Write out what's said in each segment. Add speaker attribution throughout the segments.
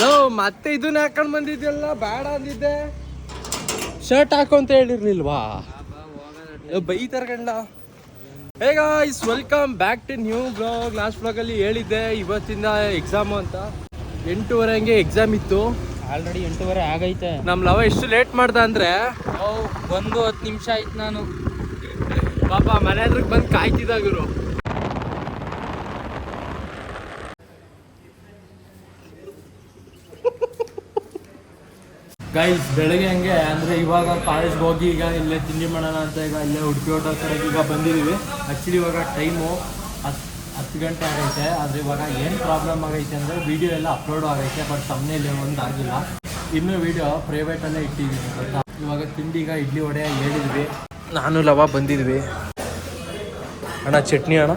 Speaker 1: Low ಮತ್ತೆ ಇದನ್ನ ಹಾಕೊಂಡ್ ಬಂದಿದ್ಯಲ್ಲ ಬೇಡ ಅಂದಿದ್ದೆ. ಶರ್ಟ್ ಹಾಕು ಅಂತ ಹೇಳಿರ್ಲಿಲ್ವಾ? ಬೈ ಬೈತಾರ ಗಂಡ hey is welcome back to new blog last ಬ್ಲಾಗಲ್ಲಿ ಹೇಳಿದ್ದೆ ಇವತ್ತಿಂದ ಎಕ್ಸಾಮು ಅಂತ. ಎಂಟೂವರೆ ಹಂಗೆ ಎಕ್ಸಾಮ್ ಇತ್ತು.
Speaker 2: ಆಲ್ರೆಡಿ ಎಂಟೂವರೆ ಆಗೈತೆ.
Speaker 1: ನಮ್ ಲವ ಎಷ್ಟು ಲೇಟ್ ಮಾಡ್ದ ಅಂದ್ರೆ?
Speaker 2: ಒಂದು ಹತ್ತು ನಿಮಿಷ ಆಯ್ತು ನಾನು.
Speaker 1: ಪಾಪ ಮನೆ ಹತ್ರಕ್ಕೆ ಬಂದು ಕಾಯ್ತಿದ್ದಾಗಿರು ಗೈಸ್ ಬೆಳಗ್ಗೆ ಹಂಗೆ, ಅಂದ್ರೆ ಇವಾಗ ಕಾಲೇಜ್ಗೆ ಹೋಗಿ ಈಗ ಇಲ್ಲೇ ತಿಂಡಿ ಮಾಡೋಣ ಅಂತ ಈಗ ಇಲ್ಲೇ ಉಡುಪಿ ಹೋಟೆಲ್ ಕಡೆಗೆ ಈಗ ಬಂದಿದ್ದೀವಿ ಆ್ಯಕ್ಚುಲಿ ಇವಾಗ ಟೈಮು ಹತ್ತು ಹತ್ತು ಗಂಟೆ ಆಗೈತೆ, ಆದರೆ ಇವಾಗ ಏನು ಪ್ರಾಬ್ಲಮ್ ಆಗೈತೆ ಅಂದರೆ ವಿಡಿಯೋ ಎಲ್ಲ ಅಪ್ಲೋಡ್ ಆಗೈತೆ ಬಟ್ ತಮ್ಮನೇಲಿ ಒಂದು ಆಗಿಲ್ಲ. ಇನ್ನೂ ವಿಡಿಯೋ ಪ್ರೈವೇಟಲ್ಲೇ ಇಟ್ಟಿದ್ದೀನಿ ಗೊತ್ತಾ? ಇವಾಗ ತಿಂಡಿ ಈಗ ಇಡ್ಲಿ ವಡೆ ಹೇಳಿದ್ವಿ. ನಾನು ಲವ ಬಂದಿದ್ವಿ. ಅಣ್ಣ, ಚಟ್ನಿ ಅಣ್ಣ?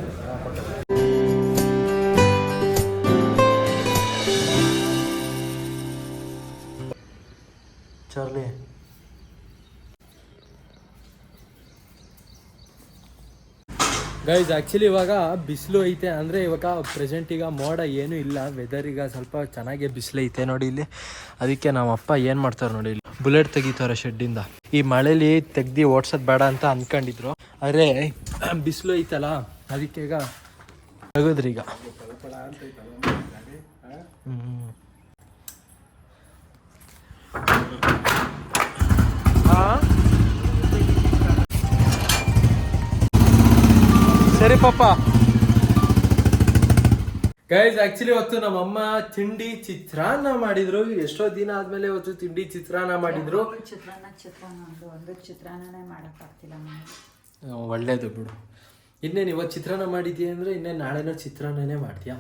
Speaker 1: ಗೈಸ್ ಆ್ಯಕ್ಚುಲಿ ಇವಾಗ ಬಿಸಿಲು ಐತೆ ಅಂದರೆ ಇವಾಗ ಪ್ರೆಸೆಂಟ್ ಈಗ ಮೋಡ ಏನೂ ಇಲ್ಲ. ವೆದರ್ ಈಗ ಸ್ವಲ್ಪ ಚೆನ್ನಾಗೆ ಬಿಸಿಲು ಐತೆ ನೋಡಿ ಇಲ್ಲಿ. ಅದಕ್ಕೆ ನಮ್ಮ ಅಪ್ಪ ಏನು ಮಾಡ್ತಾರೆ ನೋಡಿ ಇಲ್ಲಿ. ಬುಲೆಟ್ ತೆಗಿತಾರೆ ಶೆಡ್ಡಿಂದ. ಈ ಮಳೇಲಿ ತೆಗ್ದು ಓಡ್ಸೋದು ಬೇಡ ಅಂತ ಅಂದ್ಕೊಂಡಿದ್ರು ಆದರೆ ಬಿಸಿಲು ಐತಲ್ಲ, ಅದಕ್ಕೆ ಈಗ ತೆಗೆದ್ರಿ ಈಗ. ಹ್ಮ್. ಸರಿ ಪಾಪ. ಗೈಸ್ ಆಕ್ಚುಲಿ ಇವತ್ತು ನಮ್ಮಮ್ಮ ತಿಂಡಿ ಚಿತ್ರಾನ್ನ ಮಾಡಿದ್ರು. ಎಷ್ಟೋ ದಿನ ಆದ್ಮೇಲೆ ಇವತ್ತು ತಿಂಡಿ ಚಿತ್ರಾನ್ನ ಮಾಡಿದ್ರು.
Speaker 3: ಚಿತ್ರಾನ್ನ ಚಿತ್ರಾನ್ನ ಅದು ಒಂದು ಚಿತ್ರಾನ್ನನೇ ಮಾಡೋಕ್ಕಾಗ್ತಿಲ್ಲ
Speaker 1: ಒಳ್ಳೇದು ಬಿಡು. ಇನ್ನೇನು ಇವತ್ತು ಚಿತ್ರಾನ್ನ ಮಾಡಿದ್ಯಾ ಅಂದ್ರೆ ಇನ್ನೇನು ನಾಳೆನೋ ಚಿತ್ರಾನ್ನನೇ ಮಾಡ್ತೀಯಾ?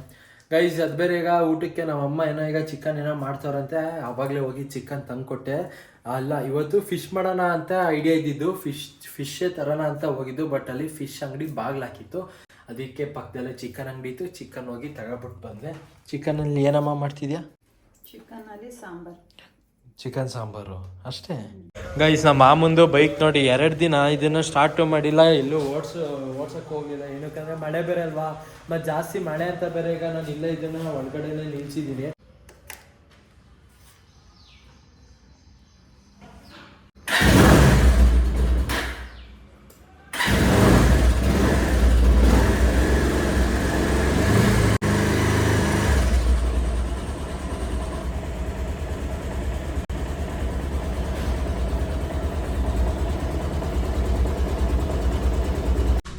Speaker 1: ಗೈಸ್ ಅದು ಬೇರೆ ಈಗ ಊಟಕ್ಕೆ ನಮ್ಮ ಅಮ್ಮ ಏನೋ ಈಗ ಚಿಕನ್ ಏನೋ ಮಾಡ್ತಾರಂತೆ ಅವಾಗಲೇ ಹೋಗಿ ಚಿಕನ್ ತಂದ್ಕೊಟ್ಟೆ. ಅಲ್ಲ, ಇವತ್ತು ಫಿಶ್ ಮಾಡೋಣ ಅಂತ ಐಡಿಯಾ ಇದ್ದಿದ್ದು ಫಿಶ್ ಫಿಶ್ಶೇ ತರೋಣ ಅಂತ ಹೋಗಿದ್ದು ಬಟ್ ಅಲ್ಲಿ ಫಿಶ್ ಅಂಗಡಿ ಬಾಗ್ಲು ಹಾಕಿತ್ತು. ಅದಕ್ಕೆ ಪಕ್ಕದಲ್ಲೇ ಚಿಕನ್ ಅಂಗಡಿ ಇತ್ತು ಚಿಕನ್ ಹೋಗಿ ತಗೊಬಿಟ್ಟು ಬಂದೆ. ಚಿಕನಲ್ಲಿ ಏನಮ್ಮ ಮಾಡ್ತಿದ್ಯಾ?
Speaker 3: ಚಿಕನಲ್ಲಿ ಸಾಂಬಾರು.
Speaker 1: ಚಿಕನ್ ಸಾಂಬಾರು, ಅಷ್ಟೇ. ಗೈಸ್ ನಮ್ಮ ಮಾಮಂದು ಬೈಕ್ ನೋಡಿ ಎರಡು ದಿನ ಇದನ್ನು ಸ್ಟಾರ್ಟು ಮಾಡಿಲ್ಲ ಎಲ್ಲೂ ಓಡ್ಸ ಓಡ್ಸಕ್ಕೆ ಹೋಗಿಲ್ಲ ಏನಕ್ಕಂದ್ರೆ ಮಳೆ ಬೇರೆ ಅಲ್ವಾ? ಮತ್ತು ಜಾಸ್ತಿ ಮಳೆ ಅಂತ ಬೇರೆ ಈಗ ನಾನು ಇಲ್ಲೇ ಇದನ್ನ ಒಳಗಡೆನೇ ನಿಲ್ಸಿದ್ದೀನಿ.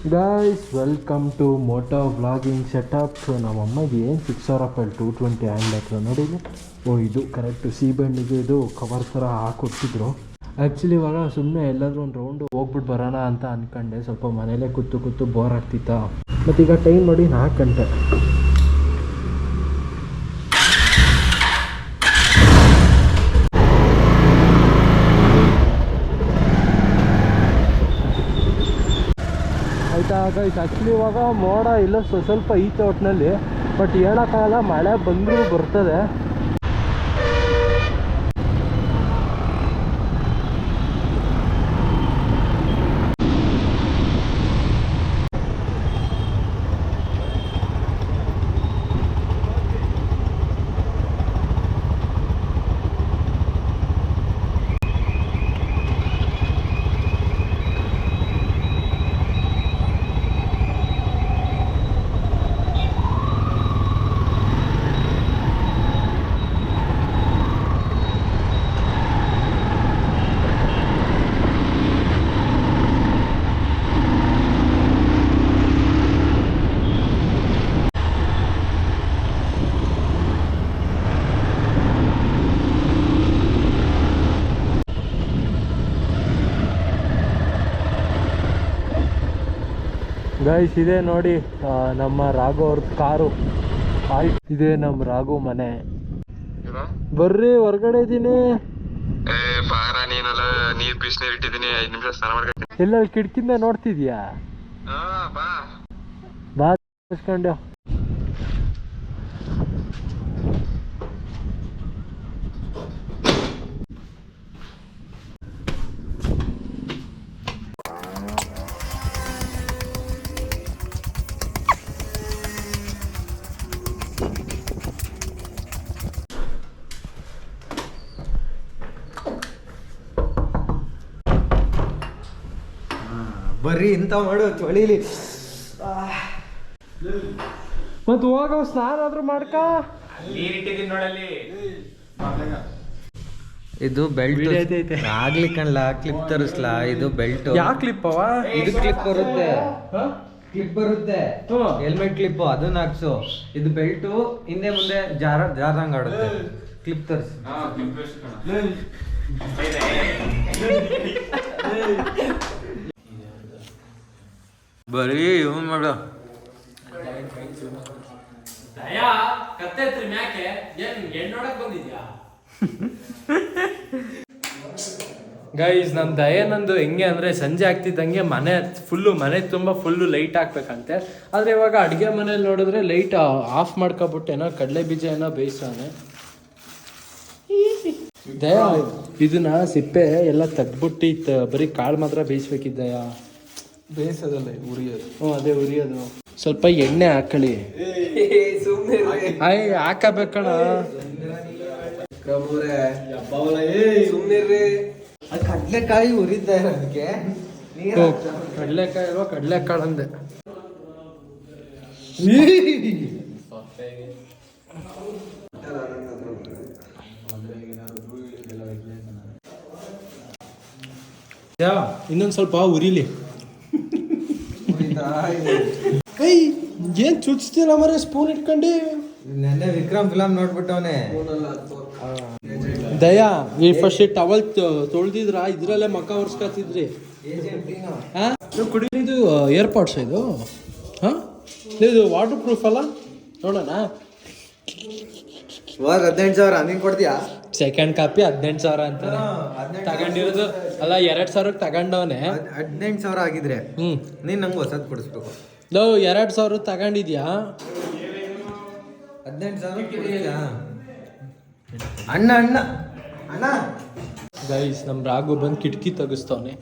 Speaker 1: Guys welcome to moto vlogging setup ನಮ್ಮಮ್ಮಗೆ ಏನು ಸಿಕ್ಸ್ ಸಾವಿರ ರೂಪಾಯಿ ಟೂ ಟ್ವೆಂಟಿ ಹ್ಯಾಂಡ್ ಹತ್ರ ನೋಡಿ ಓ, ಇದು ಕರೆಕ್ಟು ಸಿ ಬಣ್ಣಿಗೆ ಇದು ಕವರ್ ಥರ ಹಾಕೊಟ್ಟಿದ್ರು. ಆ್ಯಕ್ಚುಲಿ ಇವಾಗ ಸುಮ್ಮನೆ ಎಲ್ಲಾದರೂ ಒಂದು ರೌಂಡು ಹೋಗ್ಬಿಟ್ಟು ಬರೋಣ ಅಂತ ಅಂದ್ಕೊಂಡೆ ಸ್ವಲ್ಪ ಮನೇಲೇ ಕೂತು ಕೂತು ಬೋರ್ ಆಗ್ತಿತ್ತಾ? ಈಗ ಟೈಮ್ ನೋಡಿ ನಾಲ್ಕು ಗಂಟೆ ಆಯಿತಾ ಗೈಸ್ ಆ್ಯಕ್ಚುಲಿ ಇವಾಗ ಮೋಡ ಇಲ್ಲ ಸ್ವ- ಸ್ವಲ್ಪ ಈತೆ ಒಟ್ಟಿನಲ್ಲಿ ಬಟ್ ಹೇಳೋಕ್ಕಾಗಲ್ಲ ಮಳೆ ಬಂದರೂ ಬರ್ತದೆ. ಗೈಸ್ ಇದೆ ನೋಡಿ ನಮ್ಮ ರಾಘು ಅವ್ರ ಕಾರು. ಇದೆ ನಮ್ಮ ರಾಘು ಮನೆ. ಬರ್ರಿ ಹೊರ್ಗಡೆ
Speaker 4: ಇದೀನಿ. ನೀರ್ ಬಿಸಿನೀರ್ ಇಟ್ಟಿದ್ದೀನಿ ಐದ್ ನಿಮಿಷ ಸ್ನಾನ ಮಾಡ್ಕೊಂಡು
Speaker 1: ಎಲ್ಲ ಕಿಟಕಿಂದ ನೋಡ್ತಿದ್ಯಾ?
Speaker 4: ಬಾ.
Speaker 1: ಬಾ ಕಸ್ಕೊಂಡು
Speaker 5: ಬರೀ ಇಂಥ ಮಾಡು ಚಳಿಲಿ
Speaker 1: ಮತ್ತು ಹೋಗ ಸ್ನಾನ ಆದ್ರೂ ಮಾಡ್ಕ.
Speaker 5: ಇದು ಬೆಲ್ಟ್ ಆಗ್ಲಿ ಕಣ್ಲ ಕ್ಲಿಪ್ ತರಿಸ್ಲಾ. ಇದು ಬೆಲ್ಟ್.
Speaker 1: ಯಾ ಕ್ಲಿಪ್ ಅವ?
Speaker 5: ಇದು ಕ್ಲಿಪ್ ಬರುತ್ತೆ. ಕ್ಲಿಪ್ ಬರುತ್ತೆ. ಹೆಲ್ಮೆಟ್ ಕ್ಲಿಪ್ ಅದನ್ನ ಹಾಕ್ಸು ಇದು ಬೆಲ್ಟ್ ಹಿಂದೆ ಮುಂದೆ ಜಾರ ಜಾರಂಗ್ ಆಡುತ್ತೆ. ಕ್ಲಿಪ್ ತರಿಸು. ಬರೀ ಇವನ್ ದಯಾ
Speaker 1: ಕತ್ತೆ ಮ್ಯಾಕೆ? ಏನ್ ಹೆಣ್ಣೋಡಕ್ ಬಂದಿದ್ಯಾ? ಗೈಸ್ ನನ್ನ ದಯಾನಂದು ಹೆಂಗೆ ಅಂದರೆ ಸಂಜೆ ಆಗ್ತಿದ್ದಂಗೆ ಮನೆ ಫುಲ್ಲು ಮನೆ ತುಂಬ ಫುಲ್ಲು ಲೈಟ್ ಹಾಕ್ಬೇಕಂತೆ ಆದರೆ ಇವಾಗ ಅಡುಗೆ ಮನೇಲಿ ನೋಡಿದ್ರೆ ಲೈಟ್ ಆಫ್ ಮಾಡ್ಕೊಬಿಟ್ಟು ಏನೋ ಕಡಲೆ ಬೀಜ ಏನೋ ಬೇಯಿಸೋನೆ. ದಯಾ ಇದನ್ನ ಸಿಪ್ಪೆ ಎಲ್ಲ ತೆಗ್ದ್ಬಿಟ್ಟು ಬರೀ ಕಾಳು ಮಾತ್ರ ಬೇಯಿಸ್ಬೇಕಿದ್ದಯ ಬೇಯಿಸೋದಲ್ಲ ಉರಿಯೋದು. ಹ್ಞೂ ಅದೇ ಉರಿಯೋದು. ಸ್ವಲ್ಪ ಎಣ್ಣೆ ಹಾಕಳಿ ಆಯ್ ಹಾಕಬೇಕಣ
Speaker 5: ಕಡ್ಲೆಕಾಯಿ ಉರಿತಾ ಇರೋದಕ್ಕೆ
Speaker 1: ಕಡಲೆಕಾಯಿ ಇರೋ ಕಡಲೆಕಾಳು ಅಂದೆ. ಯಾ ಇನ್ನೊಂದು ಸ್ವಲ್ಪ ಉರಿಲಿ. ಕೈ ಏನ್ ಚುಚ್ತಿಲ್ಲ ಮರ ಸ್ಪೂನ್ ಇಟ್ಕೊಂಡು.
Speaker 5: ನೆನ್ನೆ ವಿಕ್ರಮ್ ಫಿಲಮ್ ನೋಡ್ಬಿಟ್ಟವನೆ.
Speaker 1: ದಯಾ ಈ ಫಸ್ಟ್ ಟವಲ್ ತೊಳ್ದಿದ್ರ? ಇದ್ರಲ್ಲೇ ಮಕ್ಕ ಒರ್ಸ್ಕೊತಿದ್ರಿ ಕುಡಿದು ಏರ್ಪಾಡ್ಸ್ ಇದು ಹಾ? ಇದು ವಾಟರ್ ಪ್ರೂಫ್ ಅಲ್ಲ? ನೋಡೋಣ.
Speaker 5: ಇವಾಗ ಹದಿನೆಂಟು ಸಾವಿರ ನೀನ್ ಕೊಡ್ತೀಯಾ?
Speaker 1: ಸೆಕೆಂಡ್ ಕಾಪಿ ಹದಿನೆಂಟು ಸಾವಿರ ಅಂತ ತಗೊಂಡಿರೋದು ಅಲ್ಲ ಎರಡ್ ಸಾವಿರಕ್ಕೆ ತಗೊಂಡವನೆ.
Speaker 5: ಹದಿನೆಂಟು ಸಾವಿರ ಆಗಿದ್ರೆ
Speaker 1: ಹ್ಮ್.
Speaker 5: ನೀನ್ ನಂಗೆ ಹೊಸದ್ ಕೊಡಿಸ್ಬೇಕು.
Speaker 1: ನಾವು ಎರಡ್ ಸಾವಿರ ತಗೊಂಡಿದ್ಯಾ?
Speaker 5: ಹದಿನೆಂಟು ಸಾವಿರ? ಅಣ್ಣ ಅಣ್ಣ. ಅಣ್ಣ.
Speaker 1: ಗೈಸ್ ನಮ್ ರಾಘು ಬಂದು ಕಿಟಕಿ ತೆಗಿಸ್ತವನೆ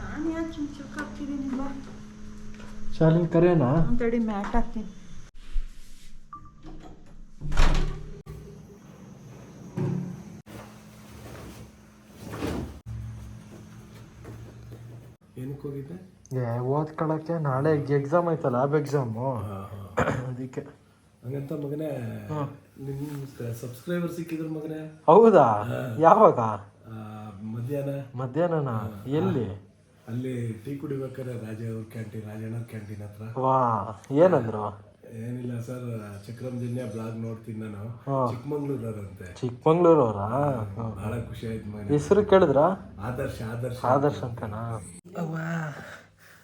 Speaker 3: ನಾನು ಯಾಕೆ ಚುಚ್ಚಕ್ಕೆ ಹಾಕ್ತಿದ್ದೀನಿ ಬಾ
Speaker 1: ಶಾಲಿನ್ ಕರೆಯೋಣ
Speaker 3: ತಡಿ ಮ್ಯಾಟ್ ಹಾಕ್ತೀನಿ.
Speaker 1: ಏ ಓದ್ಕೊಳಕ್ಕೆ ನಾಳೆ ಎಕ್ಸಾಮ್ ಐತಲ್ಲ ಲ್ಯಾಬ್ ಎಕ್ಸಾಮು ಅದಕ್ಕೆ.
Speaker 6: ಹಂಗಂತ ಮಗನೇ ನಿಮ್ಮ ಸಬ್ಸ್ಕ್ರೈಬರ್ ಸಿಕ್ಕಿದ್ರು ಮಗನೇ?
Speaker 1: ಹೌದಾ? ಯಾವಾಗ?
Speaker 6: ಮಧ್ಯಾಹ್ನ?
Speaker 1: ಮಧ್ಯಾಹ್ನನಾ? ಎಲ್ಲಿ?
Speaker 6: ಅಲ್ಲಿ ಟೀ ಕುಡಿಬೇಕಾದ್ರೆ ರಾಜ ಅವ್ರ ಕ್ಯಾಂಟೀನ್ ರಾಜಣ್ಣ ಕ್ಯಾಂಟೀನ್ ಹತ್ರ.
Speaker 1: ವಾ ಏನಂದ್ರು?
Speaker 6: ಏನಿಲ್ಲ ಸರ್ ಚಕ್ರಂಜನ್ಯ ಬ್ಲಾಗ್ ನೋಡ್ತೀನಿ ನಾನು. ಚಿಕ್ಕಮಂಗ್ಳೂರವ್ರಂತೆ.
Speaker 1: ಚಿಕ್ಕಮಂಗ್ಳೂರು ಅವರಾ
Speaker 6: ಬಹಳ ಖುಷಿ ಆಯ್ತು ಮನೆ.
Speaker 1: ಹೆಸರು ಕೇಳಿದ್ರಾ?
Speaker 6: ಆದರ್ಶ ಆದರ್ಶ
Speaker 1: ಆದರ್ಶ ಅಂತನಾ?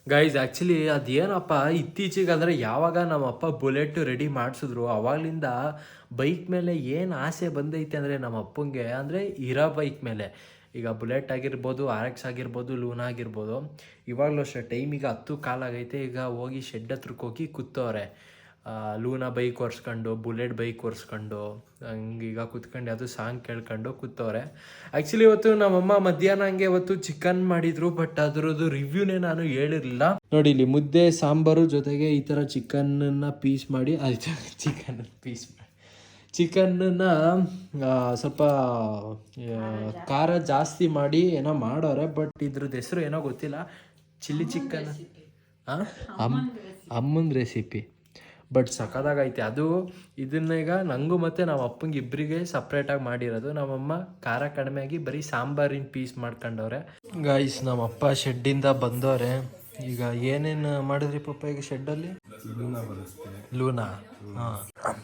Speaker 1: ಗೈಸ್ ಆ್ಯಕ್ಚುಲಿ ಅದೇನಪ್ಪ ಇತ್ತೀಚೆಗೆ ಅಂದರೆ ಯಾವಾಗ ನಮ್ಮಪ್ಪ ಬುಲೆಟ್ ರೆಡಿ ಮಾಡಿಸಿದ್ರು ಅವಾಗಲಿಂದ ಬೈಕ್ ಮೇಲೆ ಏನು ಆಸೆ ಬಂದೈತೆ ಅಂದರೆ ನಮ್ಮ ಅಪ್ಪಂಗೆ ಅಂದರೆ ಇರೋ ಬೈಕ್ ಮೇಲೆ. ಈಗ ಬುಲೆಟ್ ಆಗಿರ್ಬೋದು ಆರ್ ಎಕ್ಸ್ ಆಗಿರ್ಬೋದು, ಲೂನಾ ಆಗಿರ್ಬೋದು, ಇವಾಗಲೂ ಅಷ್ಟೇ ಟೈಮಿಗೆ ಹತ್ತು ಕಾಲಾಗೈತೆ ಈಗ ಹೋಗಿ ಶೆಡ್ ಹತ್ರಕ್ಕೆ ಹೋಗಿ ಕೂತವ್ರೆ. ಲೂನಾ ಬೈಕ್ ಒರೆಸ್ಕೊಂಡು ಬುಲೆಟ್ ಬೈಕ್ ಒರೆಸ್ಕೊಂಡು ಹಂಗೀಗ ಕೂತ್ಕೊಂಡು ಅದು ಸಾಂಗ್ ಕೇಳ್ಕೊಂಡು ಕೂತವ್ರೆ. ಆ್ಯಕ್ಚುಲಿ ಇವತ್ತು ನಮ್ಮಮ್ಮ ಮಧ್ಯಾಹ್ನ ಹಂಗೆ ಇವತ್ತು ಚಿಕನ್ ಮಾಡಿದ್ರು ಬಟ್ ಅದರದ್ದು ರಿವ್ಯೂನೇ ನಾನು ಹೇಳಿರಲಿಲ್ಲ. ನೋಡಿ ಇಲ್ಲಿ ಮುದ್ದೆ, ಸಾಂಬಾರು ಜೊತೆಗೆ ಈ ಥರ ಚಿಕನ್ನ ಪೀಸ್ ಮಾಡಿ ಅದು ಚಿಕನ್ ಪೀಸ್ ಮಾಡಿ. ಚಿಕನ್ನ ಸ್ವಲ್ಪ ಖಾರ ಜಾಸ್ತಿ. ಮಾಡಿ ಏನೋ ಮಾಡೋರೆ ಬಟ್ ಇದ್ರದ್ದು ಹೆಸರು ಏನೋ ಗೊತ್ತಿಲ್ಲ. Chilli chicken. ಅಮ್ಮ ಅಮ್ಮನ ರೆಸಿಪಿ ಬಟ್ ಸಖತ್ತಾಗೈತೆ ಅದು ಇದನ್ನ ಈಗ ನನಗೂ ಮತ್ತು ನಮ್ಮ ಅಪ್ಪಂಗೆ ಇಬ್ಬರಿಗೆ ಸಪ್ರೇಟಾಗಿ ಮಾಡಿರೋದು. ನಮ್ಮಮ್ಮ ಖಾರ ಕಡಿಮೆ ಆಗಿ ಬರೀ ಸಾಂಬಾರಿನ ಪೀಸ್ ಮಾಡ್ಕೊಂಡವ್ರೆ. ಗೈಸ್ ನಮ್ಮಪ್ಪ ಶೆಡ್ಡಿಂದ ಬಂದವ್ರೆ. ಈಗ ಏನೇನು ಮಾಡಿದ್ರಿ ಪಾಪ ಈಗ ಶೆಡ್ಡಲ್ಲಿ ಲೂನಾ ಹಾಂ.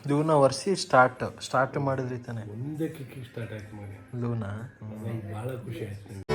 Speaker 1: ಲೂನಾ ಒರೆಸಿ ಸ್ಟಾರ್ಟ್ ಸ್ಟಾರ್ಟ್ ಮಾಡಿದ್ರಿ ತಾನೆ.
Speaker 6: ಮುಂದೆ ಕಿಕ್ಕಿ ಸ್ಟಾರ್ಟ್ ಆಯ್ತು ಮಗನೇ
Speaker 1: ಲೂನಾ
Speaker 6: ಬಹಳ ಖುಷಿ ಆಯ್ತು